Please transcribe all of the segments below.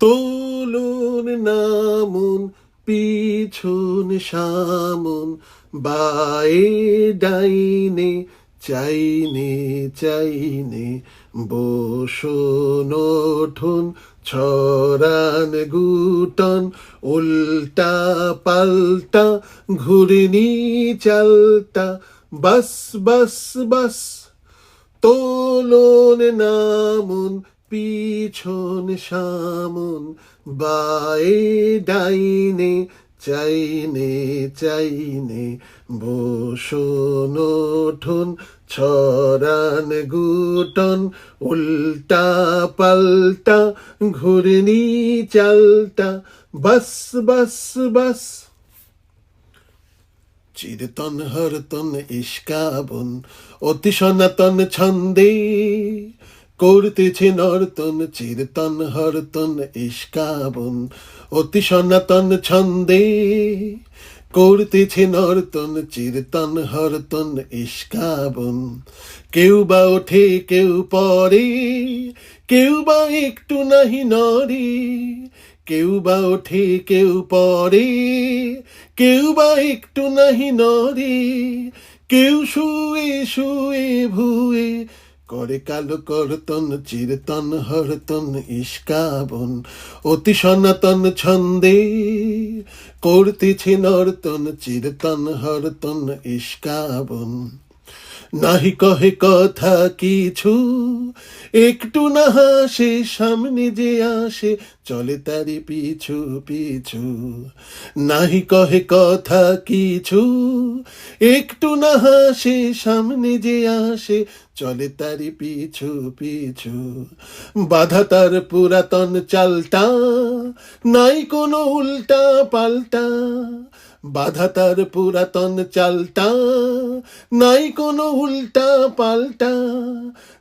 তোলন নামুন, পিছন সামন, বায়ে ডাইনে, চাইনে চাইনে, বসন, ওঠুন, ছড়ান গুটন, উল্টা পাল্টা ঘুরনি চালটা, বাস বাস বাস, তোলন নামুন পিছন সামন, বায়ে ডাইনে, চাইনে চাইনে, বসন ওঠুন ছড়ান গুটন, উল্টা পাল্টা ঘুরনি চালটা, বাস বাস বাস। চিরতন হরতন ইস্কাবন অতি সনাতন ছন্দে। করতেছে নর্তন, চিরতন হরতন ইস্কাবন অতি সনাতন ছন্দে। করতেছে নর্তন, চিরতন হরতন ইস্কাবন কেউ বা ওঠে, কেউ পরে কেউ বা একটু নাহি নরে কেউ বা ওঠে, কেউ পরে কেউ বা একটু নাহি নরে কেউ শুয়ে শুয়ে ভুয়ে করে কালো করতন চিরতন হরতন ইস্কাবন। অতি সনাতন ছন্দে করতেছে নর্তন চিরতন হরতন ইস্কাবন। নাহি কহে কথা কিছু, একটু না হাসে, সামনে যে আসে, চলে তারি পিছু পিছু। নাহি কহে কথা কিছু, একটু না হাসে, সামনে যে আসে, চলে তারি পিছু পিছু। বাধা তার পুরাতন চালটা, নাই কোনো উল্টা পাল্টা। বাধা তার পুরাতন চালটা নাই কোনো উল্টা পাল্টা,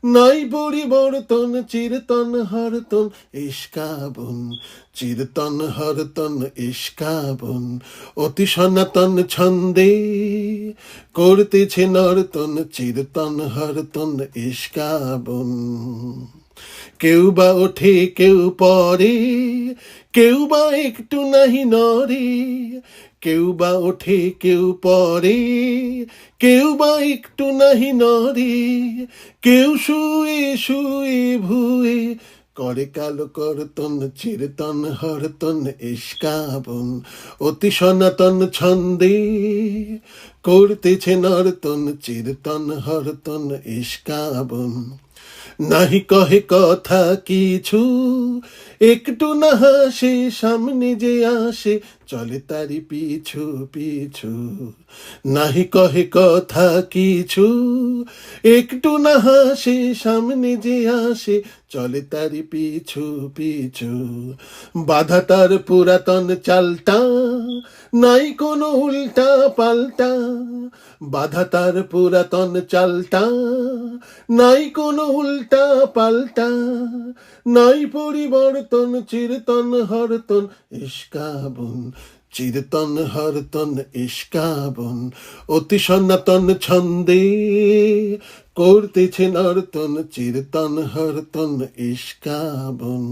নাই পরিবর্তন, চিরতন হরতন, ইস্কাবন, চিরতন হরতন, ইস্কাবন। অতি সনাতন ছন্দে করতেছে নর্তন, চিরতন হরতন, ইস্কাবন। কেউ বা ওঠে, কেউ পরে কেউ বা একটু নাহি নরে কেউ বা ওঠে কেউ পরে কেউ বা একটু নাহি নরে কেউ শুয়ে শুয়ে ভুয়ে করে কালো করতন, চিরতন হরতন, ইস্কাবন, অতি সনাতন ছন্দে করতেছে নর্তন, চিরতন হরতন, ইস্কাবন। নাহি কহে কথা কিছু, একটু না হাসে, সামনে যে আসে, চলে তারি পিছু পিছু। নাহি কহে কথা কিছু, একটু না হাসে, সামনে যে আসে, চলে তারি পিছু পিছু। বাধা তার পুরাতন চালটা নাই কোনো উল্টা পাল্টা, বাধা তার পুরাতন চালটা। নাই কোনো উল্টা পাল্টা, নাই পরিবর্তন, চিরতন হরতন, ইস্কাবন, চিরতন হরতন, ইস্কাবন। অতি সনাতন ছন্দে করতেছে নর্তন, চিরতন হরতন, ইস্কাবন।